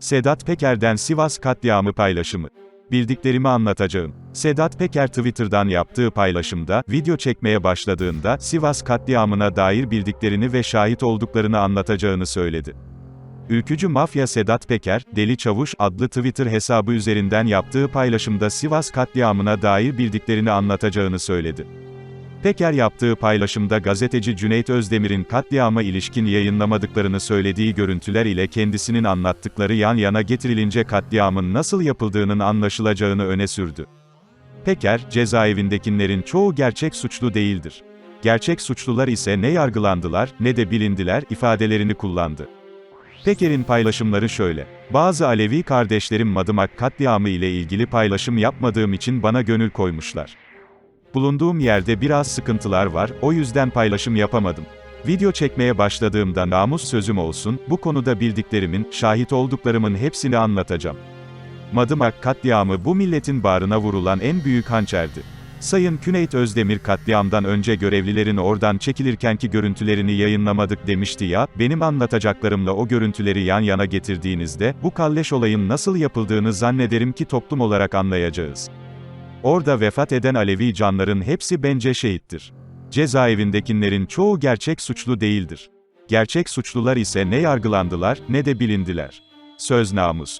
Sedat Peker'den Sivas katliamı paylaşımı. Bildiklerimi anlatacağım. Sedat Peker Twitter'dan yaptığı paylaşımda, video çekmeye başladığında, Sivas katliamına dair bildiklerini ve şahit olduklarını anlatacağını söyledi. Ülkücü mafya Sedat Peker, Deli Çavuş adlı Twitter hesabı üzerinden yaptığı paylaşımda Sivas katliamına dair bildiklerini anlatacağını söyledi. Peker yaptığı paylaşımda gazeteci Cüneyt Özdemir'in katliama ilişkin yayınlamadıklarını söylediği görüntüler ile kendisinin anlattıkları yan yana getirilince katliamın nasıl yapıldığının anlaşılacağını öne sürdü. Peker, cezaevindekilerin çoğu gerçek suçlu değildir. Gerçek suçlular ise ne yargılandılar, ne de bilindiler ifadelerini kullandı. Peker'in paylaşımları şöyle. Bazı Alevi kardeşlerim Madımak katliamı ile ilgili paylaşım yapmadığım için bana gönül koymuşlar. Bulunduğum yerde biraz sıkıntılar var, o yüzden paylaşım yapamadım. Video çekmeye başladığımda namus sözüm olsun, bu konuda bildiklerimin, şahit olduklarımın hepsini anlatacağım. Madımak katliamı bu milletin bağrına vurulan en büyük hançerdi. Sayın Cüneyt Özdemir katliamdan önce görevlilerin oradan çekilirkenki görüntülerini yayınlamadık demişti ya, benim anlatacaklarımla o görüntüleri yan yana getirdiğinizde, bu kalleş olayın nasıl yapıldığını zannederim ki toplum olarak anlayacağız. Orada vefat eden Alevi canların hepsi bence şehittir. Cezaevindekilerin çoğu gerçek suçlu değildir. Gerçek suçlular ise ne yargılandılar, ne de bilindiler. Söz namus.